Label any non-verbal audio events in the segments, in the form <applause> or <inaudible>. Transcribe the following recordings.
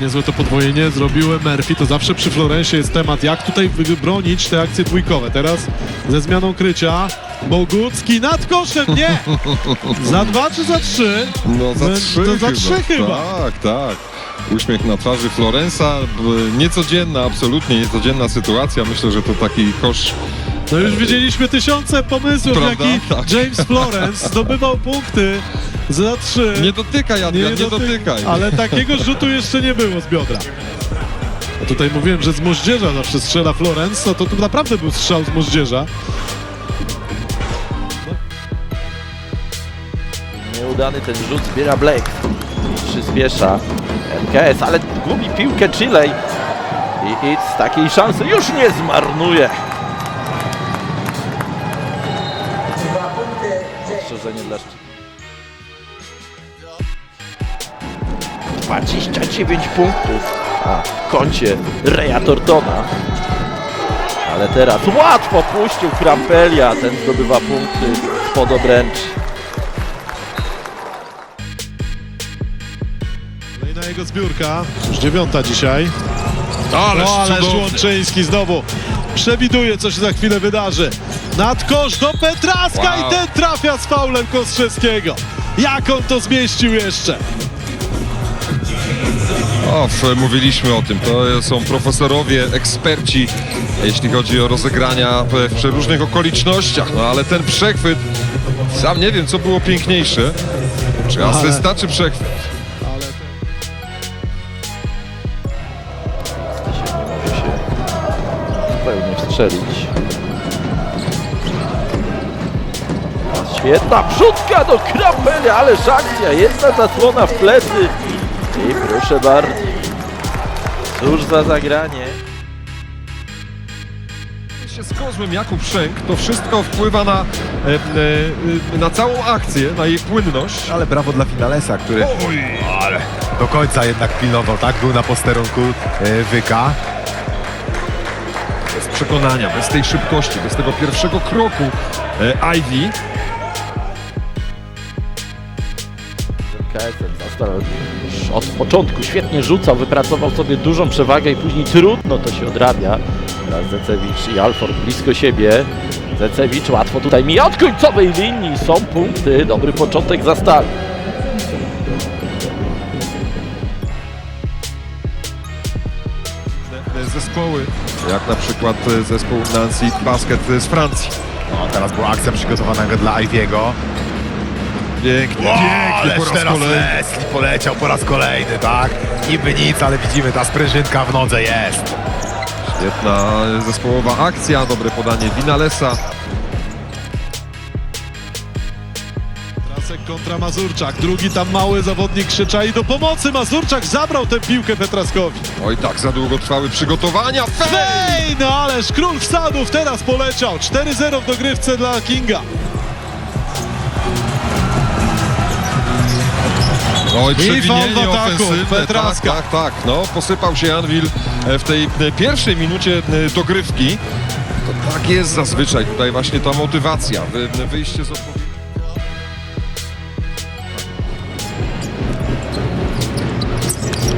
niezłe to podwojenie zrobił Murphy. To zawsze przy Florensie jest temat, jak tutaj bronić te akcje dwójkowe. Teraz ze zmianą krycia Bogucki nad koszem, nie! <laughs> Za dwa czy za trzy? No za No, trzy to za chyba. trzy chyba. Tak, tak. Uśmiech na twarzy Florensa. b- Niecodzienna, absolutnie niecodzienna sytuacja. Myślę, że to taki kosz No już widzieliśmy tysiące pomysłów, Prawda? jaki Tak. James Florence <laughs> zdobywał punkty za trzy. Nie dotykaj, Adrian, nie, doty- dotykaj. Ale takiego rzutu jeszcze nie było z biodra. A tutaj mówiłem, że z moździerza zawsze strzela Florence, no to tu naprawdę był strzał z moździerza. Nieudany ten rzut zbiera Blake. Przyspiesza MKS, ale gubi piłkę Chilej. I It z takiej szansy już nie zmarnuje. Ostrzeżenie dla Szczy- 29 punktów na koncie Reja Tortona. Ale teraz łatwo puścił Krampelia, ten zdobywa punkty spod obręczy. Kolejna jego zbiórka, już dziewiąta dzisiaj. Ależ No ale cudownie. Łączyński znowu przewiduje, co się za chwilę wydarzy. Nad kosz do Petraska Wow. i ten trafia z faulem Kostrzewskiego. Jak on to zmieścił jeszcze? O, mówiliśmy o tym. To są profesorowie, eksperci, jeśli chodzi o rozegrania w, przeróżnych okolicznościach. No ale ten przechwyt, sam nie wiem, co było piękniejsze. Czy Ale- asysta, czy przechwyt? Ale się nie może się zupełnie wstrzelić. Świetna wrzutka do Krampeli, ależ akcja, jedna zasłona w plecy. I proszę bardzo. Cóż za zagranie. się z kozłem Jakub Szęk, to wszystko wpływa na, e, e, na całą akcję, na jej płynność. Ale brawo dla Finalesa, który Oj! ale do końca jednak pilnował, tak? Był na posterunku e, Wyka. Bez przekonania, bez tej szybkości, bez tego pierwszego kroku e, Ivy. KSM został już od początku świetnie rzucał, wypracował sobie dużą przewagę i później trudno to się odrabia. Teraz Zecewicz i Alford blisko siebie. Zecewicz łatwo tutaj mija od końcowej linii. Są punkty, dobry początek za stal. E, Zespoły, jak na przykład zespół Nancy Basket z Francji. No, teraz była akcja przygotowana dla Iviego. Pięknie, pięknie po raz teraz kolejny. Leslie poleciał po raz kolejny, tak? Niby nic, ale widzimy, ta sprężynka w nodze jest. Świetna zespołowa akcja, dobre podanie Vinalesa. Trasek kontra Mazurczak. Drugi tam mały zawodnik krzycza i do pomocy. Mazurczak zabrał tę piłkę Petraskowi. Oj tak, za długo trwały przygotowania. Fej! Fej! No ależ król wsadów teraz poleciał. 4-0 w dogrywce dla Kinga. Faul w przewinienie ofensywne. Petraska. Tak, tak, tak. No, posypał się Anvil e, w tej e, pierwszej minucie e, dogrywki. To tak jest zazwyczaj. Tutaj właśnie ta motywacja, wy, wyjście z odpowiedzi.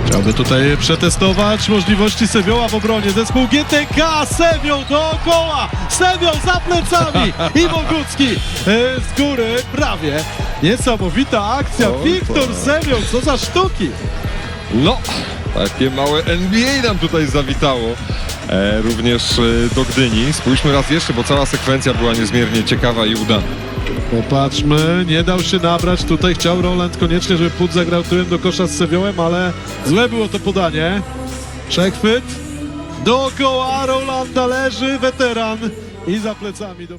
Chciałby tutaj przetestować możliwości Sewioła w obronie. Zespół GTK, Sewioł dookoła, Sewioł za plecami i Bogucki z góry prawie. Niesamowita akcja. Oj, Wiktor. Sewioł, co za sztuki. No, takie małe NBA nam tutaj zawitało. E, również e, do Gdyni. Spójrzmy raz jeszcze, bo cała sekwencja była niezmiernie ciekawa i udana. Popatrzmy, nie dał się nabrać. Tutaj chciał Roland koniecznie, żeby Put zagrał tyłem do kosza z Sewiołem, ale złe było to podanie. Przechwyt. Dookoła Rolanda leży weteran i za plecami do.